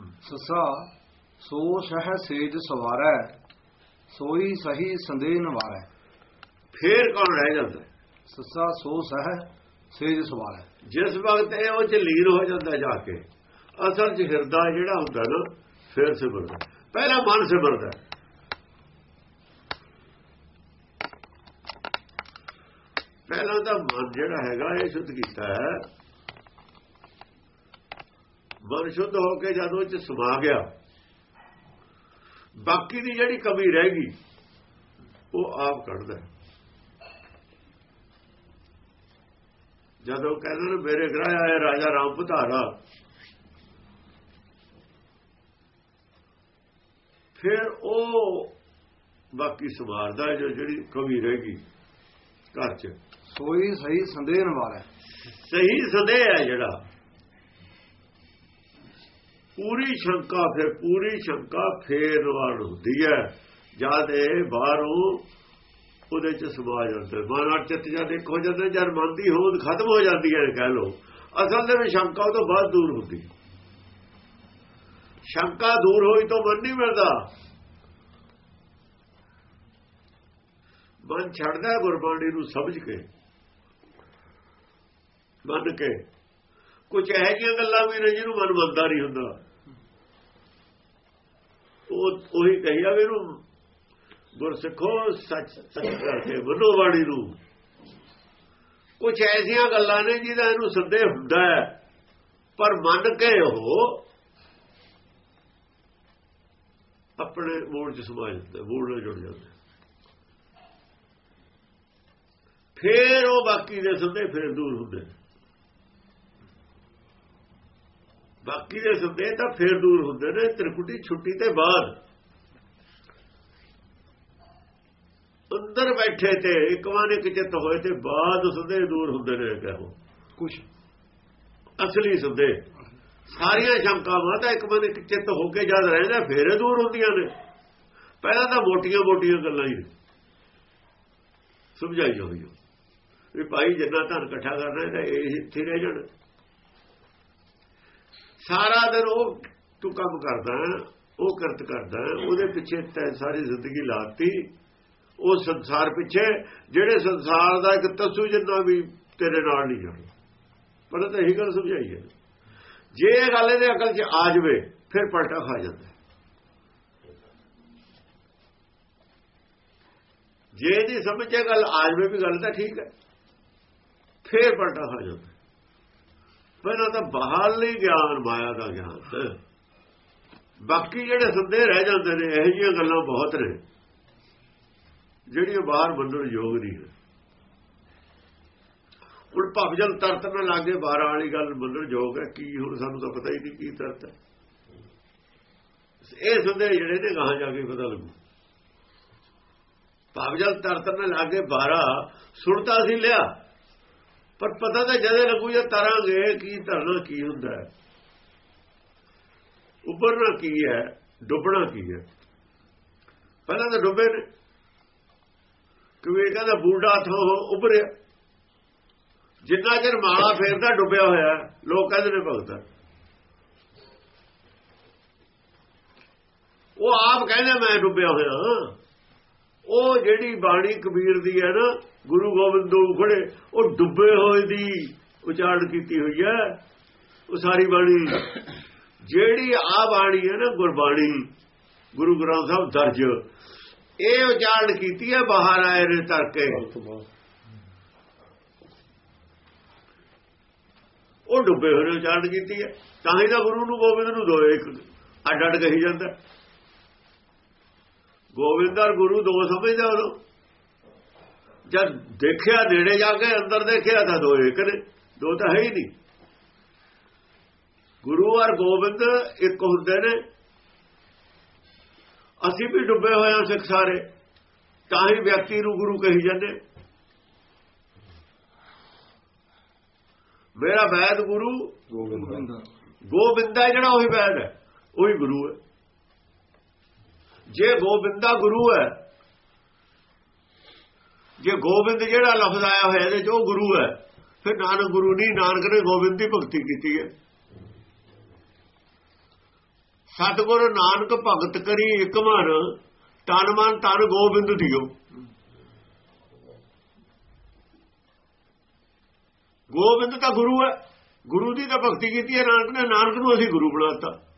ਸਸਾ ਸੋ ਸਹਿ ਸੇਜ ਸਵਾਰੈ ਸੋਈ ਸਹੀ ਸੰਦੇਹ ਨਵਾਰੈ। ਫੇਰ ਕੌਣ ਰਹਿ ਜਾਂਦਾ? ਸਸਾ ਸੋ ਸਹਿ ਸੇਜ ਸਵਾਰੈ। ਜਿਸ ਵਕਤ ਇਹ ਉਹ ਚ ਲੀਨ ਹੋ ਜਾਂਦਾ ਜਾ ਕੇ ਅਸਲ ਚ ਹਿਰਦਾ ਜਿਹੜਾ ਹੁੰਦਾ ਨਾ ਫੇਰ ਸਿਮਰਦਾ। ਪਹਿਲਾਂ ਮਨ ਸਿਮਰਦਾ। ਪਹਿਲਾਂ ਤਾਂ ਮਨ ਜਿਹੜਾ ਹੈਗਾ ਇਹ ਸ਼ੁੱਧ ਕੀਤਾ ਹੈ। ਮਨ ਸ਼ੁੱਧ ਹੋ ਕੇ ਜਦੋਂ ਚ ਸਮਾ ਗਿਆ ਬਾਕੀ ਦੀ ਜਿਹੜੀ ਕਮੀ ਰਹਿ ਗਈ ਉਹ ਆਪ ਕੱਢਦਾ। ਜਦੋਂ ਕਹਿੰਦੇ ਨੇ ਮੇਰੇ ਗ੍ਰਹਿ ਆਏ ਰਾਜਾ ਰਾਮ ਪਧਾਰਾ ਫਿਰ ਉਹ ਬਾਕੀ ਸਮਾਰਦਾ ਹੈ ਜੋ ਜਿਹੜੀ ਕਮੀ ਰਹਿ ਗਈ ਘਰ 'ਚ। ਸੋਈ ਸਹੀ ਸੰਦੇਹ ਨਵਾਰੈ। ਸਹੀ ਸੰਦੇਹ ਹੈ ਜਿਹੜਾ। ਪੂਰੀ ਸ਼ੰਕਾ ਫਿਰ, ਪੂਰੀ ਸ਼ੰਕਾ ਫੇਰ ਵਾਰ ਹੁੰਦੀ ਹੈ। ਜਦ ਇਹ ਬਾਹਰੋਂ ਉਹਦੇ ਚ ਸਮਾ ਜਾਂਦਾ ਮਨ ਅਰ ਚਿੱਤ ਜਦ ਇੱਕ ਹੋ ਜਾਂਦਾ, ਜਦ ਮਨ ਦੀ ਹੋਂਦ ਖਤਮ ਹੋ ਜਾਂਦੀ ਹੈ ਕਹਿ ਲੋ ਅਸਲ ਦੇ ਵਿੱਚ ਸ਼ੰਕਾ ਉਹ ਤੋਂ ਬਾਅਦ ਦੂਰ ਹੁੰਦੀ। ਸ਼ੰਕਾ ਦੂਰ ਹੋਈ ਤਾਂ ਮਨ ਨਹੀਂ ਮਿਲਦਾ। ਮਨ ਛੱਡਦਾ ਗੁਰਬਾਣੀ ਨੂੰ ਸਮਝ ਕੇ, ਮੰਨ ਕੇ। ਕੁਝ ਇਹੋ ਜਿਹੀਆਂ ਗੱਲਾਂ ਵੀ ਨੇ ਜਿਹਨੂੰ ਮਨ ਮੰਨਦਾ ਨਹੀਂ ਹੁੰਦਾ। ਉਹ ਉਹੀ ਕਹੀਆ ਵੀ ਇਹਨੂੰ ਗੁਰਸਿੱਖੋ ਸੱਚ ਸੱਚ ਕਰਕੇ ਮੰਨੋ ਬਾਣੀ ਨੂੰ। ਕੁਝ ਐਸੀਆਂ ਗੱਲਾਂ ਨੇ ਜਿਹਦਾ ਇਹਨੂੰ ਸੰਦੇਹ ਹੁੰਦਾ ਹੈ। ਪਰ ਮੰਨ ਕੇ ਉਹ ਆਪਣੇ ਮੂਲ ਚ ਸਮਾ ਜਾਂਦਾ ਮੂਲ ਨਾਲ ਜੁੜ ਜਾਂਦਾ। ਫੇਰ ਉਹ ਬਾਕੀ ਦੇ ਸੰਦੇਹ ਫਿਰ ਦੂਰ ਹੁੰਦੇ ਨੇ ਬਾਕੀ ਦੇ ਸੰਦੇਹ ਤਾਂ ਫੇਰ ਦੂਰ ਹੁੰਦੇ ਨੇ ਤ੍ਰਿਕੁਟੀ ਛੁੱਟੀ ਤੇ ਬਾਅਦ। ਅੰਦਰ ਬੈਠੇ ਤੇ ਇੱਕ ਵਾਰ ਇੱਕ ਚਿੱਤ ਹੋਏ ਤੇ ਬਾਅਦ ਸੰਦੇਹ ਦੂਰ ਹੁੰਦੇ ਨੇ ਕਹੋ ਕੁਛ। ਅਸਲੀ ਸੰਦੇਹ ਸਾਰੀਆਂ ਸ਼ੰਕਾਵਾਂ ਤਾਂ ਇੱਕ ਵਾਰ ਇੱਕ ਚਿੱਤ ਹੋ ਕੇ ਜਦ ਰਹਿੰਦਾ ਫੇਰੇ ਦੂਰ ਹੁੰਦੀਆਂ ਨੇ। ਪਹਿਲਾਂ ਤਾਂ ਮੋਟੀਆਂ-ਮੋਟੀਆਂ ਗੱਲਾਂ ਹੀ ਸਮਝਾਈ ਹੋਈ ਵੀ ਭਾਈ ਜਿੰਨਾ ਧਨ ਇਕੱਠਾ ਕਰਨਾ ਹੈ ਇਹ ਇੱਥੇ ਰਹਿ ਜਾਣਾ। ਸਾਰਾ ਦਿਨ ਉਹ ਤੂੰ ਕੰਮ ਕਰਦਾ, ਉਹ ਕਰਤ ਕਰਦਾ, ਉਹਦੇ ਪਿੱਛੇ ਤੈ ਸਾਰੀ ਜ਼ਿੰਦਗੀ ਲਾਤੀ। ਉਹ ਸੰਸਾਰ ਪਿੱਛੇ, ਜਿਹੜੇ ਸੰਸਾਰ ਦਾ ਇੱਕ ਤਸੂ ਜਿੰਨਾ ਵੀ ਤੇਰੇ ਨਾਲ ਨਹੀਂ ਜਾਣਾ। ਪਰ ਤਾਂ ਇਹੀ ਗੱਲ ਸਮਝਾਈ ਹੈ। ਜੇ ਇਹ ਗੱਲ ਇਹਦੇ ਅਕਲ 'ਚ ਆ ਜਾਵੇ, ਫਿਰ ਪਲਟਾ ਖਾ ਜਾਂਦਾ ਜੇ ਇਹਦੀ ਸਮਝ ਇਹ ਗੱਲ ਆ ਜਾਵੇ ਵੀ ਗੱਲ ਤਾਂ ਠੀਕ ਹੈ, ਫਿਰ ਪਲਟਾ ਖਾ ਜਾਂਦਾ ਪਹਿਲਾਂ ਤਾਂ ਬਾਹਰਲੀ ਗਿਆਨ, ਮਾਇਆ ਦਾ ਗਿਆਨ। ਬਾਕੀ ਜਿਹੜੇ ਸੰਦੇਹ ਰਹਿ ਜਾਂਦੇ ਨੇ, ਇਹੋ ਜਿਹੀਆਂ ਗੱਲਾਂ ਬਹੁਤ ਨੇ। ਜਿਹੜੀਆਂ ਬਾਹਰ ਮੰਨਣ ਯੋਗ ਨਹੀਂ ਹੈ। ਹੁਣ ਭਵਜਲ ਤਰਤ ਨਾਲ ਲਾਗੇ 12 ਵਾਲੀ ਗੱਲ ਮੰਨਣ ਯੋਗ ਹੈ। ਕੀ ਹੁਣ ਸਾਨੂੰ ਤਾਂ ਪਤਾ ਹੀ ਨਹੀਂ ਕੀ ਤਰਤ ਹੈ। ਇਹ ਸੰਦੇਹ ਜਿਹੜੇ ਨੇ, ਗਾਹਾਂ ਜਾ ਕੇ ਪਤਾ ਲੱਗੂ। ਭਵਜਲ ਤਰਤ ਨਾਲ ਲਾਗੇ 12 ਸੁਣਤਾ ਸੀ ਲਿਆ। ਪਰ ਪਤਾ ਤਾਂ ਜਦੇ ਲੱਗੂ ਜੇ ਤਰਾਂਗੇ ਕੀ, ਧਰਨਾ ਕੀ ਹੁੰਦਾ ਹੈ। ਉੱਪਰਨਾ ਕੀ ਹੈ, ਡੁੱਬਣਾ ਕੀ ਹੈ। ਪਹਿਲਾਂ ਤਾਂ ਡੁੱਬੇ ਨੇ। ਕਿਵੇਂ ਕਹਿੰਦਾ ਬੂਡਾ ਥੋ ਉੱਭਰਿਆ। ਜਿੰਨਾ ਚਿਰ ਮਾਲਾ ਫੇਰਦਾ, ਡੁੱਬਿਆ ਹੋਇਆ ਲੋਕ ਕਹਿੰਦੇ ਨੇ ਭਗਤਾ। ਉਹ ਆਪ ਕਹਿੰਦਾ, ਮੈਂ ਡੁੱਬਿਆ ਹੋਇਆ ਉਹ ਜਿਹੜੀ ਬਾਣੀ ਕਬੀਰ ਦੀ ਹੈ ਨਾ, ਗੁਰੂ ਗੋਬਿੰਦ ਤੋਂ ਖੜੇ ਉਹ ਡੁੱਬੇ ਹੋਏ ਦੀ ਉਚਾਰਨ ਕੀਤੀ ਹੋਈ ਹੈ। ਉਹ ਸਾਰੀ ਬਾਣੀ। ਜਿਹੜੀ ਆ ਬਾਣੀ ਹੈ ਨਾ, ਗੁਰਬਾਣੀ, ਗੁਰੂ ਗ੍ਰੰਥ ਸਾਹਿਬ ਦਰਜ। ਇਹ ਉਚਾਰਨ ਕੀਤੀ ਹੈ ਬਾਹਰ ਆਏ ਨੇ ਤਰਕੇ ਉਹ ਡੁੱਬੇ ਹੋਏ ਨੇ ਉਚਾਰਨ ਕੀਤੀ ਹੈ। ਤਾਂ ਹੀ ਤਾਂ ਗੁਰੂ ਨੂੰ ਗੋਬਿੰਦ ਨੂੰ ਦੋ, ਇੱਕ ਅੱਡ ਅੱਡ ਕਹੀ ਜਾਂਦਾ। ਗੋਬਿੰਦ ਔਰ ਗੁਰੂ ਦੋ ਸਮਝਦਾ ਉਹਨੂੰ ਜਦ ਦੇਖਿਆ ਨੇੜੇ ਜਾ ਕੇ ਅੰਦਰ ਦੇਖਿਆ ਤਾਂ ਦੋ ਇੱਕ ਨੇ ਦੋ ਤਾਂ ਹੈ ਹੀ ਨਹੀਂ। ਗੁਰੂ ਔਰ ਗੋਬਿੰਦ ਇੱਕ ਹੁੰਦੇ ਨੇ। ਅਸੀਂ ਵੀ ਡੁੱਬੇ ਹੋਏ ਹਾਂ ਸਿੱਖ ਸਾਰੇ ਤਾਂ ਹੀ ਵਿਅਕਤੀ ਨੂੰ ਗੁਰੂ ਕਹੀ ਜਾਂਦੇ। ਮੇਰਾ ਵੈਦ ਗੁਰੂ ਗੋਬਿੰਦਾ। ਜਿਹੜਾ ਉਹੀ ਵੈਦ ਹੈ ਉਹੀ ਗੁਰੂ ਹੈ। ਜੇ ਗੋਬਿੰਦਾ ਗੁਰੂ ਹੈ, ਜੇ ਗੋਬਿੰਦ ਜਿਹੜਾ ਲਫ਼ਜ਼ ਆਇਆ ਹੋਇਆ ਇਹਦੇ ਚ, ਉਹ ਗੁਰੂ ਹੈ, ਫਿਰ ਨਾਨਕ ਗੁਰੂ ਨਹੀਂ, ਨਾਨਕ ਨੇ ਗੋਬਿੰਦ ਦੀ ਭਗਤੀ ਕੀਤੀ ਹੈ। ਸਤਿਗੁਰ ਨਾਨਕ ਭਗਤ ਕਰੀ ਇੱਕ ਮਨ, ਤਨ ਮਨ ਤਨ ਗੋਬਿੰਦ ਦਿਓ। ਗੋਬਿੰਦ ਤਾਂ ਗੁਰੂ ਹੈ, ਗੁਰੂ ਦੀ ਤਾਂ ਭਗਤੀ ਕੀਤੀ ਹੈ, ਨਾਨਕ ਨੇ, ਨਾਨਕ ਨੂੰ ਅਸੀਂ ਗੁਰੂ ਬਣਾਤਾ।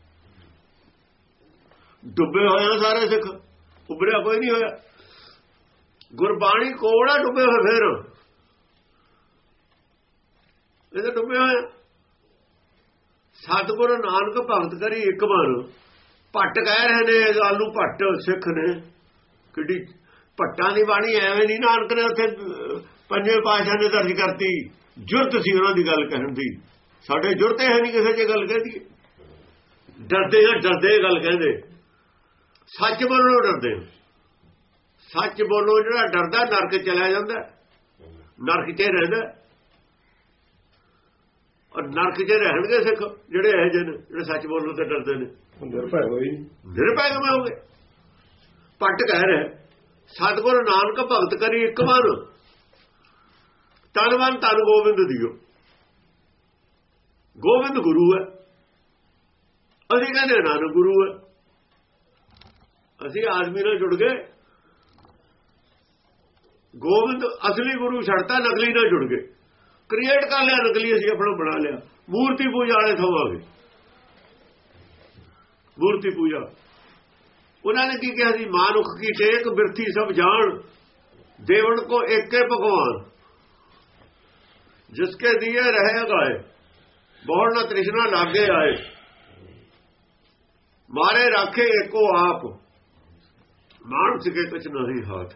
ਡੁੱਬੇ ਹੋਏ ਆ ਸਾਰੇ ਸਿੱਖ। ਉਬਰਿਆ ਕੋਈ ਨਹੀਂ ਹੋਇਆ। ਗੁਰਬਾਣੀ ਕੋੜਾ ਡੁੱਬੇ ਹੋਏ ਫੇਰ। ਇਹ ਤਾਂ ਡੁੱਬੇ ਹੋਏ ਆ। ਸਤਿਗੁਰ ਨਾਨਕ ਭਗਤ ਕਰੀ ਇੱਕ ਵਾਰ। ਭੱਟ ਕਹਿ ਰਹੇ ਨੇ ਇਹ ਗੱਲ ਨੂੰ ਭੱਟ ਸਿੱਖ ਨੇ। ਕਿੱਡੀ ਭੱਟਾਂ ਦੀ ਬਾਣੀ ਐਵੇਂ ਨਹੀਂ ਨਾਨਕ ਨੇ ਉੱਥੇ ਅਹ, ਪੰਜਵੇਂ ਪਾਸ਼ਾ ਨੇ ਦਰਜ ਕਰਤੀ। ਜੁਰਤ ਸੀ ਉਹਨਾਂ ਦੀ ਗੱਲ ਕਹਿਣ ਦੀ। ਸਾਡੇ ਜੁਰਤ ਹੈ ਨਹੀਂ ਕਿਸੇ ਜੇ ਗੱਲ ਕਹਦੀ ਡਰਦੇ ਜਾਂ ਡਰਦੇ ਗੱਲ ਕਹਿੰਦੇ। ਸੱਚ ਬੋਲਣੋਂ ਡਰਦੇ ਆ। ਸੱਚ ਬੋਲੋ ਜਿਹੜਾ ਡਰਦਾ ਨਰਕ ਚਲਾ ਜਾਂਦਾ। ਨਰਕ 'ਚ ਹੀ ਰਹਿੰਦਾ। ਔਰ ਨਰਕ 'ਚ ਰਹਿਣਗੇ ਸਿੱਖ ਜਿਹੜੇ ਇਹ ਜਿਹੇ ਨੇ ਜਿਹੜੇ ਸੱਚ ਬੋਲਣ ਤੇ ਡਰਦੇ ਨੇ। ਨਿਰਭੈ ਹੋਈ ਨਿਰਭੈ ਕਿਵੇਂ ਹੋਗੇ? ਪੱਟ ਕਹਿ ਰਿਹਾ ਸਤਿਗੁਰ ਨਾਨਕ ਭਗਤ ਕਰੀ ਇੱਕ ਵਾਰ। ਤਨ ਮਨ ਤਨ ਗੋਬਿੰਦ ਦਿਓ। ਗੋਬਿੰਦ ਗੁਰੂ ਹੈ। ਅਸੀਂ ਕਹਿੰਦੇ ਨਾਨਕ ਗੁਰੂ ਹੈ। ਅਸੀਂ ਆਦਮੀ ਨਾਲ ਜੁੜ ਗਏ। ਗੋਬਿੰਦ ਅਸਲੀ ਗੁਰੂ ਛੱਡਤਾ, ਨਕਲੀ ਨਾਲ ਜੁੜ ਗਏ। ਕ੍ਰੀਏਟ ਕਰ ਲਿਆ, ਨਕਲੀ ਅਸੀਂ ਆਪਣਾ ਬਣਾ ਲਿਆ। ਮੂਰਤੀ ਪੂਜਾ ਵਾਲੇ ਥੋਵਾਂਗੇ ਮੂਰਤੀ ਪੂਜਾ। ਉਹਨਾਂ ਨੇ ਕੀ ਕਿਹਾ ਸੀ? ਮਾਨੁਖ ਕੀ ਟੇਕ, ਬਿਰਥੀ ਸਭ ਜਾਣ। ਦੇਵਨ ਕੋ ਏਕੇ ਭਗਵਾਨ। ਜਿਸਕੇ ਦੀਏ ਰਹੇ ਗਾਏ ਬਹੁਤ ਨਾ ਤ੍ਰਿਸ਼ਨਾ ਲਾਗੇ ਆਏ। ਮਾਰੇ ਰਾਖੇ ਏਕੋ ਆਪ। ਮਾਨਸ ਕੇ ਕੁਛ ਨਹੀਂ ਹਾਥ।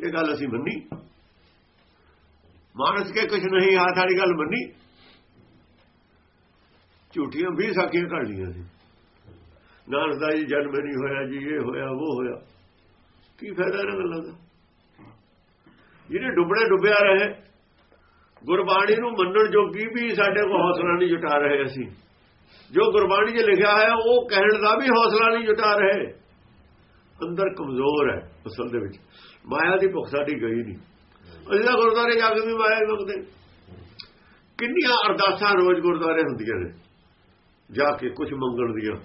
ਇਹ ਗੱਲ ਅਸੀਂ ਮੰਨੀ। ਮਾਨਸ ਕੇ ਕੁਛ ਨਹੀਂ ਹਾਥ ਵਾਲੀ ਗੱਲ ਮੰਨੀ। ਝੂਠੀਆਂ ਵੀ ਸਾਖੀਆਂ ਘੜ ਲੀਆਂ ਸੀ। ਨਾਨਕ ਦਾ ਜੀ ਜਨਮ ਨਹੀਂ ਹੋਇਆ ਜੀ, ਇਹ ਹੋਇਆ, ਉਹ ਹੋਇਆ। ਕੀ ਫਾਇਦਾ ਇਹਨਾਂ ਗੱਲਾਂ ਦਾ? ਜਿਹਨੇ ਡੁੱਬਣੇ ਡੁੱਬਿਆ ਰਹੇ, ਗੁਰਬਾਣੀ ਨੂੰ ਮੰਨਣ ਜੋਗੀ ਵੀ ਸਾਡੇ ਕੋਲ ਹੌਸਲਾ ਨਹੀਂ ਜੁਟਾ ਰਹੇ ਅਸੀਂ। ਜੋ ਗੁਰਬਾਣੀ 'ਚ ਲਿਖਿਆ ਹੈ ਉਹ ਕਹਿਣ ਦਾ ਵੀ ਹੌਸਲਾ ਨਹੀਂ ਜੁਟਾ ਰਹੇ। ਅੰਦਰ ਕਮਜ਼ੋਰ ਹੈ ਅਸਲ ਦੇ ਵਿੱਚ। ਮਾਇਆ ਦੀ ਭੁੱਖ ਸਾਡੀ ਗਈ ਨਹੀਂ। ਅਸੀਂ ਤਾਂ ਗੁਰਦੁਆਰੇ ਜਾ ਕੇ ਵੀ ਮਾਇਆ ਹੀ ਕਿੰਨੀਆਂ ਅਰਦਾਸਾਂ ਰੋਜ਼ ਗੁਰਦੁਆਰੇ ਹੁੰਦੀਆਂ ਨੇ ਜਾ ਕੇ ਕੁਝ ਮੰਗਣ ਦੀਆਂ।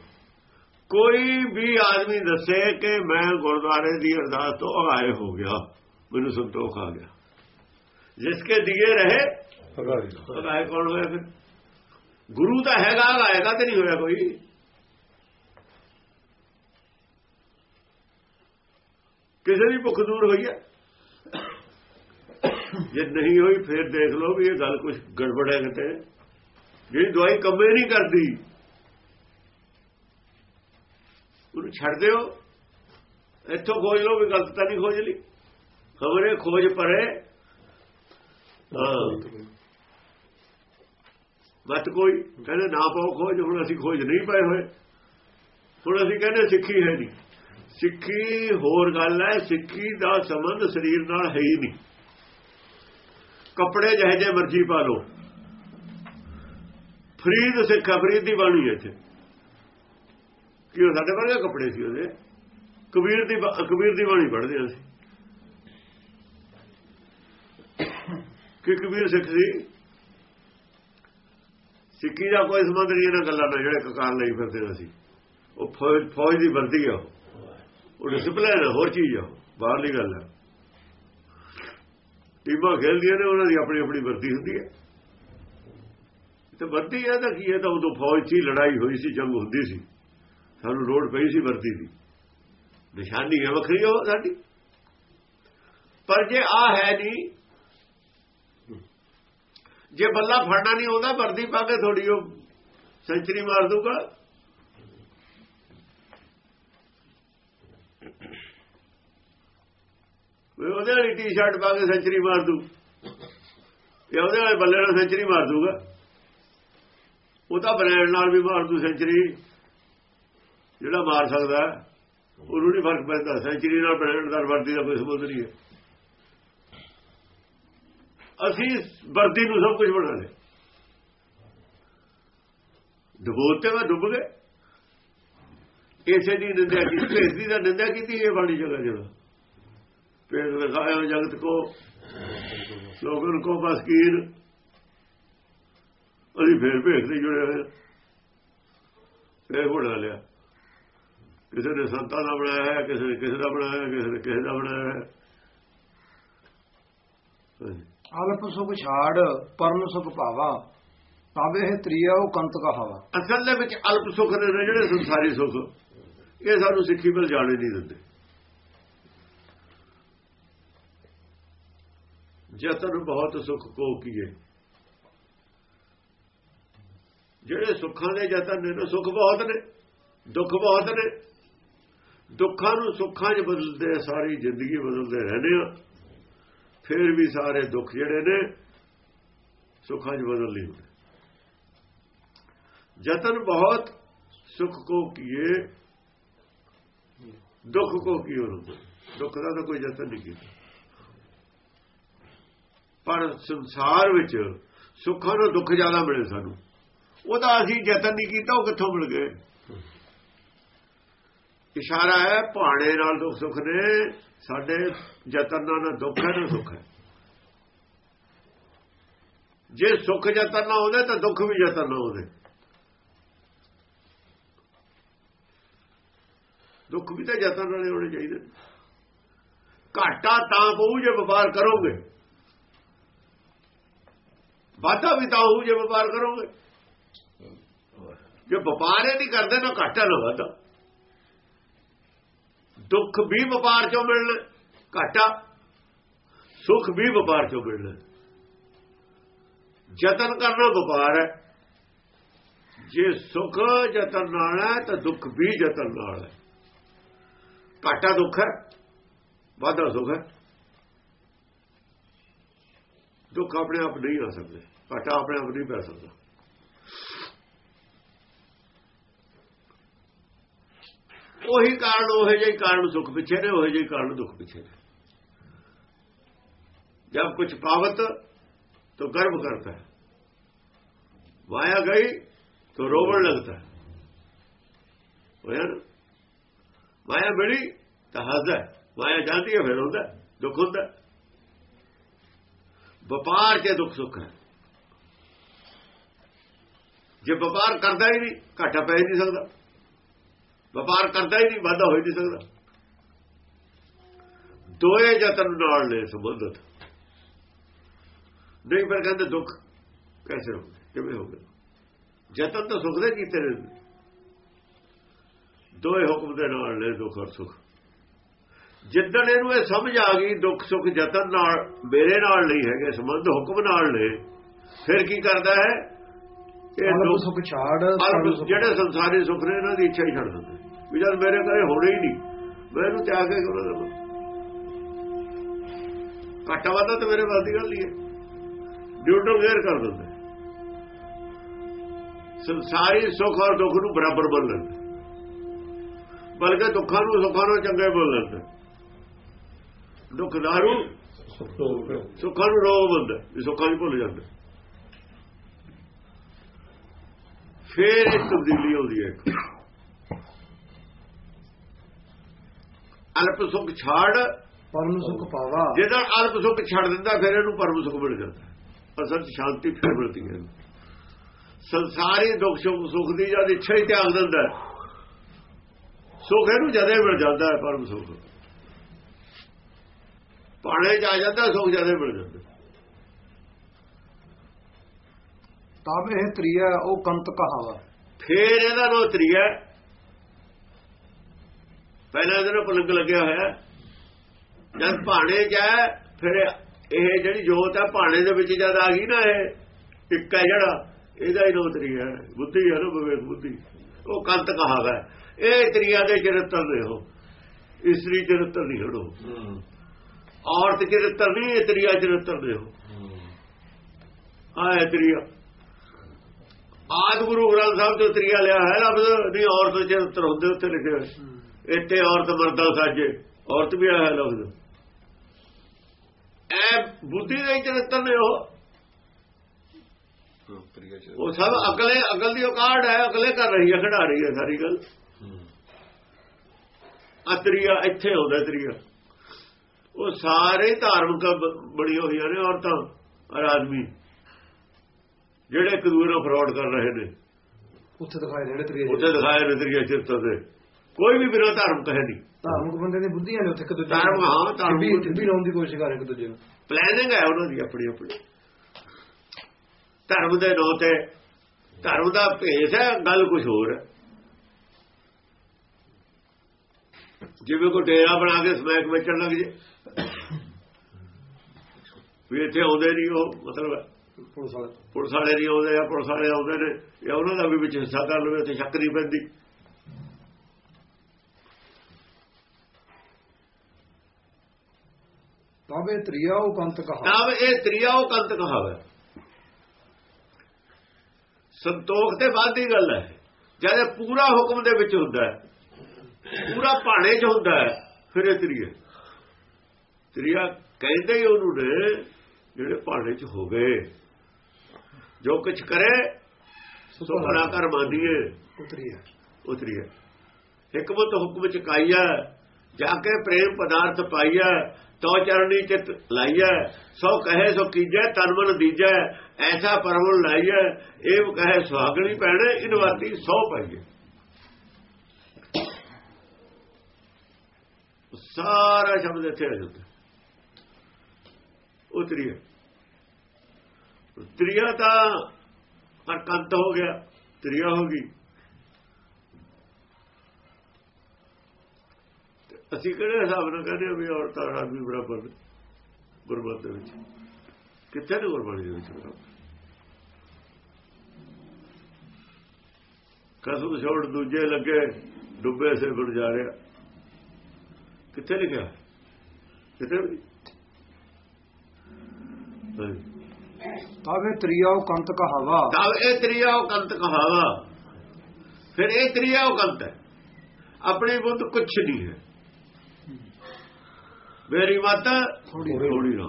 ਕੋਈ ਵੀ ਆਦਮੀ ਦੱਸੇ ਕਿ ਮੈਂ ਗੁਰਦੁਆਰੇ ਦੀ ਅਰਦਾਸ ਤੋਂ ਆਏ ਹੋ ਗਿਆ। ਮੈਨੂੰ ਸੰਤੋਖ ਆ ਗਿਆ। ਜਿਸ ਕੇ ਦਿਏ ਰਹੇ ਅਗਾਏ ਕੌਣ ਹੋਇਆ ਫਿਰ? ਗੁਰੂ ਤਾਂ ਹੈਗਾ ਅਗਾਏਗਾ ਤੇ ਨਹੀਂ ਹੋਇਆ ਕੋਈ। ਕਿਸੇ ਦੀ ਭੁੱਖ ਦੂਰ ਹੋਈ ਹੈ। ਜੇ ਨਹੀਂ ਹੋਈ, ਫਿਰ ਦੇਖ ਲਓ ਵੀ ਇਹ ਗੱਲ ਕੁਝ ਗੜਬੜ ਹੈ ਕਿਤੇ। ਜਿਹੜੀ ਦਵਾਈ ਕੰਮੇ ਨਹੀਂ ਕਰਦੀ, ਉਹਨੂੰ ਛੱਡ ਦਿਓ। ਇੱਥੋਂ ਖੋਜ ਲਓ ਵੀ ਗਲਤ ਤਾਂ ਨਹੀਂ ਖੋਜ ਲਈ। ਖਬਰੇ ਖੋਜ ਪਰੇ। ਮਤ ਕੋਈ। ਕਹਿੰਦੇ ਨਾ ਪਾਓ ਖੋਜ, ਹੁਣ ਅਸੀਂ ਖੋਜ ਨਹੀਂ ਪਾਏ ਹੋਏ। ਹੁਣ ਅਸੀਂ ਕਹਿੰਦੇ ਸਿੱਖੀ ਹੈ ਨਹੀਂ। ਸਿੱਖੀ ਹੋਰ ਗੱਲ ਹੈ ਸਿੱਖੀ ਦਾ ਸੰਬੰਧ ਸਰੀਰ ਨਾਲ ਹੈ ਹੀ ਨਹੀਂ। ਕੱਪੜੇ ਜਿਹੇ ਜੇ ਮਰਜ਼ੀ ਪਾ ਲਓ। ਫਰੀਦ ਸਿੱਖ ਆ, ਫਰੀਦ ਦੀ ਬਾਣੀ ਹੈ ਇੱਥੇ। ਕਿ ਉਹ ਸਾਡੇ ਵਰਗੇ ਕੱਪੜੇ ਸੀ ਉਹਦੇ? ਕਬੀਰ ਦੀ ਕਬੀਰ ਦੀ ਬਾਣੀ ਪੜ੍ਹਦੇ ਅਸੀਂ। ਕਿ ਕਬੀਰ ਸਿੱਖ ਸੀ? ਸਿੱਖੀ ਦਾ ਕੋਈ ਸੰਬੰਧ ਨਹੀਂ ਇਹਨਾਂ ਗੱਲਾਂ ਨਾਲ ਜਿਹੜੇ ਕਕਾਰ ਲਈ ਫਿਰਦੇ ਨੇ ਅਸੀਂ। ਉਹ ਫੌਜ ਫੌਜ ਦੀ ਵਰਦੀ ਆ ਉਹ। ਉਹ ਡਿਸਪਲਿਨ ਹੋਰ ਚੀਜ਼ ਆ, ਬਾਹਰਲੀ ਗੱਲ ਹੈ। ਟੀਮਾਂ ਖੇਲਦੀਆਂ ਨੇ, ਉਹਨਾਂ ਦੀ ਆਪਣੀ ਆਪਣੀ ਵਰਦੀ ਹੁੰਦੀ ਹੈ। ਤੇ ਵਰਦੀ ਹੈ ਤਾਂ ਕੀ ਹੈ, ਤਾਂ ਉਦੋਂ ਫੌਜ ਸੀ ਲੜਾਈ ਹੋਈ ਸੀ, ਜੰਗ ਹੁੰਦੀ ਸੀ। ਸਾਨੂੰ ਲੋੜ ਪਈ ਸੀ ਵਰਦੀ ਦੀ। ਨਿਸ਼ਾਨੀ ਹੈ ਵੱਖਰੀ ਹੋ ਸਾਡੀ। ਪਰ ਜੇ ਆ ਹੈ ਨਹੀਂ, ਜੇ ਬੱਲਾ ਫੜਨਾ ਨਹੀਂ ਆਉਂਦਾ, ਵਰਦੀ ਪਾ ਕੇ ਥੋੜੀ ਉਹ ਸੈਂਚਰੀ ਮਾਰ ਦੂਗਾ ਉਹ ਉਹਦੇ ਵਾਲੀ ਟੀ-ਸ਼ਰਟ ਪਾ ਕੇ ਸੈਂਚਰੀ ਮਾਰ ਦੂ ਇਹ ਉਹਦੇ ਵਾਲੇ ਬੱਲੇ ਨਾਲ ਸੈਂਚਰੀ ਮਾਰ ਦੂਗਾ ਉਹ ਤਾਂ ਬ੍ਰੈਂਡ ਨਾਲ ਵੀ ਮਾਰ ਦੂ ਸੈਂਚਰੀ ਜਿਹੜਾ ਮਾਰ ਸਕਦਾ ਉਹਨੂੰ ਨਹੀਂ ਫ਼ਰਕ ਪੈਂਦਾ। ਸੈਂਚਰੀ ਨਾਲ ਬ੍ਰਾਂਡ ਦਾ ਵਰਦੀ ਦਾ ਕੋਈ ਸੰਬੰਧ ਨਹੀਂ ਹੈ। ਅਸੀਂ ਵਰਦੀ ਨੂੰ ਸਭ ਕੁਝ ਬਣਾ ਲਿਆ। ਡੁਬੋਤੇ ਵਾ ਡੁੱਬ ਗਏ। ਇਸੇ ਦੀ ਨਿੰਦਿਆ ਕੀਤੀ ਇਸ ਦੀ ਤਾਂ ਨਿੰਦਿਆ ਕੀਤੀ, ਇਹ ਬੜੀ ਜਗ੍ਹਾ ਜਿਹੜਾ। ਭੇਸ ਵਿਖਾਇਆ ਜਗਤ ਕੋ ਲੋਗਨ ਕੋ ਬਸਕੀਰ ਅਸੀਂ ਫੇਰ ਭੇਸ ਦੇ ਜੁੜੇ ਹੋਏ। ਫੇਰ ਬਣਾ ਲਿਆ। ਕਿਸੇ ਨੇ ਸੰਤਾਂ ਦਾ ਬਣਾਇਆ ਹੈ ਕਿਸੇ ਨੇ ਕਿਸੇ ਦਾ ਬਣਾਇਆ ਹੈ ਕਿਸੇ ਨੇ ਕਿਸੇ ਦਾ ਬਣਾਇਆ ਹੈ। ਅਲਪ ਸੁਖ ਛਾੜ ਪਰਮ ਸੁਖ ਭਾਵਾ। ਤਬ ਇਹ ਤ੍ਰਿਆ ਉਹ ਕੰਤ ਕਹਾਵਾ। ਅਸਲ ਦੇ ਵਿੱਚ ਅਲਪ ਸੁਖ ਨੇ ਨਾ ਜਿਹੜੇ ਸੰਸਾਰੀ ਸੁਖ ਇਹ ਸਾਨੂੰ ਸਿੱਖੀ ਵੱਲ ਜਾਣੇ ਨਹੀਂ ਦਿੰਦੇ। ਜਤਨ ਬਹੁਤ ਸੁਖ ਕੋ ਕੀਏ ਜਿਹੜੇ ਸੁੱਖਾਂ ਦੇ ਜਤਨ ਨੇ ਨਾ ਸੁਖ ਬਹੁਤ ਨੇ, ਦੁੱਖ ਬਹੁਤ ਨੇ, ਦੁੱਖਾਂ ਨੂੰ ਸੁੱਖਾਂ 'ਚ ਬਦਲਦੇ ਸਾਰੀ ਜ਼ਿੰਦਗੀ ਬਦਲਦੇ ਰਹਿੰਦੇ ਆ, ਫਿਰ ਵੀ ਸਾਰੇ ਦੁੱਖ ਜਿਹੜੇ ਨੇ, ਸੁੱਖਾਂ 'ਚ ਬਦਲ ਨਹੀਂ ਹੁੰਦੇ। ਜਤਨ ਬਹੁਤ ਸੁਖ ਕੋ ਕੀਏ ਦੁੱਖ ਕੋ ਕੀਓ ਨਾ ਦੁੱਖ ਦਾ ਤਾਂ ਕੋਈ ਜਤਨ ਨਹੀਂ ਕੀਤਾ। ਪਰ ਸੰਸਾਰ ਵਿੱਚ ਸੁੱਖਾਂ ਨੂੰ ਦੁੱਖ ਜ਼ਿਆਦਾ ਮਿਲੇ ਸਾਨੂੰ। ਉਹਦਾ ਅਸੀਂ ਯਤਨ ਨਹੀਂ ਕੀਤਾ, ਉਹ ਕਿੱਥੋਂ ਮਿਲ ਗਏ? ਇਸ਼ਾਰਾ ਹੈ, ਭਾਣੇ ਨਾਲ ਦੁੱਖ ਸੁੱਖ ਨੇ, ਸਾਡੇ ਯਤਨ ਨਾਲ ਦੁੱਖ ਹੈ, ਨਾ ਸੁੱਖ ਹੈ। ਜੇ ਸੁੱਖ ਯਤਨ ਨਾ ਹੁੰਦੇ ਤਾਂ ਦੁੱਖ ਵੀ ਯਤਨ ਨਾ ਹੁੰਦੇ ਦੁੱਖ ਵੀ ਤਾਂ ਯਤਨ ਨਾਲੇ ਹੋਣੇ ਚਾਹੀਦੇ ਘਾਟਾ ਤਾਂ ਪਊ ਜੇ ਵਪਾਰ ਕਰੋਗੇ। ਵਾਧਾ ਵੀ ਤਾਂ ਹੋਊ ਜੇ ਵਪਾਰ ਕਰੋਗੇ। ਜੇ ਵਪਾਰ ਹੀ ਨਹੀਂ ਕਰਦੇ ਨਾ ਘਾਟਾ ਨਾ ਵਾਧਾ। ਦੁੱਖ ਵੀ ਵਪਾਰ ਚੋਂ ਮਿਲਣਾ ਘਾਟਾ ਸੁੱਖ ਵੀ ਵਪਾਰ ਚੋਂ ਮਿਲਣਾ ਯਤਨ ਕਰਨਾ ਵਪਾਰ ਹੈ। ਜੇ ਸੁਖ ਯਤਨ ਨਾਲ ਹੈ, ਤਾਂ ਦੁੱਖ ਵੀ ਯਤਨ ਨਾਲ ਹੈ। ਘਾਟਾ ਦੁੱਖ ਹੈ, ਵਾਧਾ ਸੁਖ ਹੈ। ਦੁੱਖ ਆਪਣੇ ਆਪ ਨਹੀਂ ਆ ਸਕਦੇ ਘਾਟਾ ਆਪਣੇ ਆਪ ਨਹੀਂ ਪੈ ਸਕਦਾ ਉਹੀ ਕਾਰਨ ਉਹ ਜਿਹੇ ਕਾਰਨ ਸੁਖ ਪਿੱਛੇ ਨੇ ਉਹ ਜਿਹੇ ਕਾਰਨ ਦੁੱਖ ਪਿੱਛੇ ਨੇ जब कुछ पावत तो गर्व करता है माया गई तो रोवण लगता है होया ना माया मिली तो हंसदा है माया जाती है फिर होता है दुख होता है ਵਪਾਰ ਚ ਦੁੱਖ ਸੁੱਖ ਹੈ। ਜੇ ਵਪਾਰ ਕਰਦਾ ਹੀ ਨਹੀਂ, ਘਾਟਾ ਪੈ ਹੀ ਨਹੀਂ ਸਕਦਾ। ਵਪਾਰ ਕਰਦਾ ਹੀ ਨਹੀਂ, ਵਾਧਾ ਹੋ ਹੀ ਨਹੀਂ ਸਕਦਾ। ਦੋਏ ਯਤਨ ਨਾਲ ਨੇ ਸੰਬੰਧਤ। ਨਹੀਂ ਪਰ ਕਹਿੰਦੇ ਦੁੱਖ ਕੈਸੇ ਹੋ ਗਏ ਕਿਵੇਂ ਹੋ ਗਏ ਯਤਨ ਤਾਂ ਸੁਖ ਦੇ ਕੀਤੇ ਨੇ। ਦੋਏ ਹੁਕਮ ਦੇ ਨਾਲ ਨੇ ਦੁੱਖ ਔਰ ਸੁਖ। ਜਿੱਦਣ ਇਹਨੂੰ ਇਹ ਸਮਝ ਆ ਗਈ ਦੁੱਖ ਸੁੱਖ ਯਤਨ ਨਾਲ ਮੇਰੇ ਨਾਲ ਨਹੀਂ ਹੈਗੇ ਸੰਬੰਧ ਹੁਕਮ ਨਾਲ ਨੇ ਫਿਰ ਕੀ ਕਰਦਾ ਹੈ? ਇਹ ਦੁੱਖ ਸੁਖ ਛਾੜ ਜਿਹੜੇ ਸੰਸਾਰੀ ਸੁੱਖ ਨੇ ਇਹਨਾਂ ਦੀ ਇੱਛਾ ਹੀ ਛੱਡ ਦਿੰਦੇ। ਵੀ ਜਦ ਮੇਰੇ ਘਰੇ ਹੋਣੇ ਹੀ ਨਹੀਂ ਮੈਂ ਇਹਨੂੰ ਤਿਆਗ ਕੇ ਕਿਉਂ ਦੇਵਾਂ? ਘਾਟਾ ਤਾਂ ਮੇਰੇ ਵੱਲ ਦੀ ਗੱਲ ਹੀ ਹੈ। ਨਿਊਟਰਲ ਗੇਅਰ ਕਰ ਦਿੰਦੇ। ਸੰਸਾਰੀ ਸੁੱਖ ਔਰ ਦੁੱਖ ਨੂੰ ਬਰਾਬਰ ਬਣ ਲੈਂਦੇ ਬਲਕਿ ਦੁੱਖਾਂ ਨੂੰ ਸੁੱਖਾਂ ਨੂੰ ਚੰਗੇ ਬਣ ਲੈਂਦੇ ਦੁੱਖ ਦਾਰੂ ਸੁੱਖਾਂ ਨੂੰ ਰੋਗ ਬੰਦਾ ਸੁੱਖਾਂ ਨੂੰ ਭੁੱਲ ਜਾਂਦਾ। ਫੇਰ ਇੱਕ ਤਬਦੀਲੀ ਆਉਂਦੀ ਹੈ ਇੱਕ। ਅਲਪ ਸੁਖ ਛਾੜ ਪਰਮ ਸੁਖ ਪਾਵਾ। ਜਿਹਦਾ ਅਲਪ ਸੁਖ ਛੱਡ ਦਿੰਦਾ ਫਿਰ ਇਹਨੂੰ ਪਰਮ ਸੁਖ ਮਿਲ ਜਾਂਦਾ ਅਸਲ 'ਚ ਸ਼ਾਂਤੀ ਫਿਰ ਮਿਲਦੀ ਹੈ। ਸੰਸਾਰੀ ਦੁੱਖ ਸੁੱਖ ਸੁਖ ਦੀ ਜਦ ਇੱਛਾ ਹੀ ਤਿਆਗ ਦਿੰਦਾ ਸੁਖ ਇਹਨੂੰ ਜਦੇ ਮਿਲ ਜਾਂਦਾ ਹੈ ਪਰਮ ਸੁਖ। ਪਾਣੇ 'ਚ ਆ ਜਾਂਦਾ ਸੁਖ ਜਦੇ ਮਿਲ ਜਾਂਦਾ। ਤਬ ਇਹ ਤ੍ਰਿਆ ਉਹ ਕੰਤ ਕਹਾਵਾ ਫੇਰ ਇਹਦਾ ਨੋ ਤਰੀਆ ਪਹਿਲਾਂ ਇਹਦੇ ਨਾਲ ਪਲੰਗ ਲੱਗਿਆ ਹੋਇਆ ਜਦ ਭਾਣੇ 'ਚ ਹੈ ਫਿਰ ਇਹ ਜਿਹੜੀ ਜੋਤ ਹੈ ਭਾਣੇ ਦੇ ਵਿੱਚ ਜਦ ਆ ਗਈ ਨਾ ਇਹ ਇੱਕ ਹੈ ਜਿਹੜਾ ਇਹਦਾ ਹੀ ਨੋ ਤਰੀਆ ਹੈ। ਬੁੱਧੀ ਹੈ ਨਾ ਵਿਵੇਕ ਬੁੱਧੀ। ਉਹ ਕੰਤ ਕਹਾਵਾ ਹੈ। ਇਹ ਤਰੀਆ ਦੇ ਚਰਿੱਤਰ ਨੇ ਉਹ। ਇਸਰੀ ਚਰਿੱਤਰ ਨਹੀਂ ਹੜੋ ਔਰਤ ਚਰਿੱਤਰ ਨਹੀਂ ਇਹ ਤਰੀਆ ਚਰਿੱਤਰ ਨੇ ਉਹ ਆ ਇਹ ਤਰੀਆ ਆਦ ਗੁਰੂ ਗ੍ਰੰਥ ਸਾਹਿਬ ਤੋਂ ਤਰੀਆ ਲਿਆ ਹੈ ਲਫ਼ਜ਼ ਨਹੀਂ ਔਰਤ ਚਰਿੱਤਰ ਹੁੰਦੇ ਉੱਥੇ ਲਿਖੇ ਹੋਏ ਇੱਥੇ ਔਰਤ ਮਰਦਾ ਸਾਜੇ ਔਰਤ ਵੀ ਆਇਆ ਹੈ ਲਫ਼ਜ਼ ਐ ਬੁੱਧੀ ਦੇ ਚਰਿੱਤਰ ਨੇ ਉਹ ਉਹ ਸਭ ਅਕਲੇ ਅਕਲ ਦੀ ਔਕਾੜ ਹੈ ਅਕਲੇ ਕਰ ਰਹੀ ਹੈ ਖੜਾ ਰਹੀ ਹੈ ਸਾਰੀ ਗੱਲ। ਅਤਰੀਆ ਇੱਥੇ ਹੁੰਦਾ ਤਰੀਆ। ਉਹ ਸਾਰੇ ਧਾਰਮਿਕ ਬ- ਬਣੀ ਹੋਈਆਂ ਨੇ ਔਰਤਾਂ ਔਰ ਆਦਮੀ ਜਿਹੜੇ ਇੱਕ ਦੂਜੇ ਨਾਲ ਫਰਾਡ ਕਰ ਰਹੇ ਨੇ। ਉੱਥੇ ਦਿਖਾਏ ਜਿਹੜੇ ਤ੍ਰਿਆ ਉੱਥੇ ਦਿਖਾਏ ਨੇ ਤਰੀਆ ਚਿੱਤਰ ਦੇ। ਕੋਈ ਵੀ ਬਿਨਾਂ ਧਰਮ ਕਹੇ ਨਹੀਂ। ਧਾਰਮਿਕ ਬੰਦੇ ਦੀ ਬੁੱਧੀਆਂ ਨੇ ਉੱਥੇ ਇੱਕ ਦੂਜੇ ਧਰਮ, ਹਾਂ, ਧਰਮ ਵੀ ਵੀ ਲਾਉਣ ਦੀ ਕੋਸ਼ਿਸ਼ ਕਰ ਰਹੇ ਇੱਕ ਦੂਜੇ ਨੂੰ ਪਲੈਨਿੰਗ ਹੈ ਉਹਨਾਂ ਦੀ ਆਪਣੀ ਆਪਣੀ। ਧਰਮ ਦੇ ਨਾਂ ਤੇ ਧਰਮ ਦਾ ਭੇਸ ਹੈ ਗੱਲ ਕੁਝ ਹੋਰ ਹੈ। ਜਿਵੇਂ ਕੋ ਡੇਰਾ ਬਣਾ ਕੇ ਸਮੈਕ ਵੇਚਣ ਲੱਗ ਜੇ। ਵੀ ਇੱਥੇ ਆਉਂਦੇ ਨਹੀਂ ਉਹ ਮਤਲਬ ਪੁਲਿਸ ਵਾਲੇ। ਪੁਲਿਸ ਵਾਲੇ ਨਹੀਂ ਆਉਂਦੇ ਆ ਪੁਲਿਸ ਵਾਲੇ ਆਉਂਦੇ ਨੇ ਇਹ ਉਹਨਾਂ ਦਾ ਵੀ ਵਿੱਚ ਹਿੱਸਾ ਕਰ ਲਵੇ ਉੱਥੇ ਸ਼ੱਕ ਨਹੀਂ ਪੈਂਦੀ। ਤਾਵੇ ਤ੍ਰਿਆ ਉਹ ਕੰਤ ਕਹਾ। ਤਾਂ ਇਹ ਤ੍ਰਿਆ ਉਹ ਕੰਤ ਕਹਾਵੇ। ਸੰਤੋਖ ਤੇ ਬਾਅਦ ਦੀ ਗੱਲ ਹੈ। ਜਦ ਇਹ ਪੂਰਾ ਹੁਕਮ ਦੇ ਵਿੱਚ ਹੁੰਦਾ ਹੈ ਪੂਰਾ ਭਾਣੇ 'ਚ ਹੁੰਦਾ ਹੈ ਫਿਰ ਇਹ ਤ੍ਰਿਆ। ਤ੍ਰਿਆ ਕਹਿੰਦੇ ਹੀ ਉਹਨੂੰ ਨੇ ਜਿਹੜੇ ਭਾਣੇ 'ਚ ਹੋ ਗਏ ਜੋ ਕੁਝ ਕਰੇ ਸੋ ਭਲਾ ਕਰ ਮੰਨੀਏ ਉਤਰੀਆ ਉਤਰੀਏ। ਹਕਮਤ ਹੁਕਮ ਚ ਕਾਈਆ ਜਾ ਕੇ ਪ੍ਰੇਮ ਪਦਾਰਥ ਪਾਈਆ ਤੋ ਚਰਣੀ ਚਿਤ ਲਾਈਆ ਸੋ ਕਹੇ ਸੋ ਕੀਜੈ ਤਨ ਮਨ ਦੀਜੈ ਐਸਾ ਪਰਮਲ ਲਾਈਆ ਇਹ ਕਹੇ ਸੁਹਾਗਣੀ ਪੈਣੇ ਇਨਵਾਤੀ ਸੋ ਪਾਈਏ ਸਾਰਾ ਸ਼ਬਦ ਇੱਥੇ ਆ ਜਾਂਦਾ। ਉਤਰੀਏ। ਤ੍ਰਿਆ ਤਾਂ ਅਕੰਤ ਹੋ ਗਿਆ, ਤ੍ਰਿਆ ਹੋ ਗਈ। ਅਸੀਂ ਕਿਹੜੇ ਹਿਸਾਬ ਨਾਲ ਕਹਿੰਦੇ ਹਾਂ ਵੀ ਔਰਤਾਂ ਆਦਮੀ ਬਰਾਬਰ ਗੁਰਬਤ ਦੇ ਵਿੱਚ? ਕਿੱਥੇ ਨੇ ਗੁਰਬਾਣੀ ਦੇ ਵਿੱਚ ਬਰਾਬਰ? ਕਸਮ ਛੋੜ ਦੂਜੇ ਲੱਗੇ, ਡੁੱਬੇ ਸੇ ਗੁਰ ਜਾ ਰਿਹਾ। ਕਿੱਥੇ ਲਿਖਿਆ? ਕਿੱਥੇ? ਤਾਵੇ ਤ੍ਰਿਆ ਉਹ ਕੰਤ ਕਹਾਵਾ। ਇਹ ਤ੍ਰਿਆ ਉਹ ਕੰਤ ਕਹਾਵਾ। ਫਿਰ ਇਹ ਤ੍ਰਿਆ ਉਹ ਕੰਤ ਹੈ। ਆਪਣੀ ਬੁੱਧ ਕੁਛ ਨਹੀਂ ਹੈ। ਮੇਰੀ ਮਤ। ਥੋੜੀ ਨਾ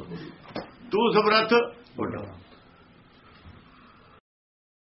ਤੂੰ ਸਮਰੱਥ ਵੱਡਾ।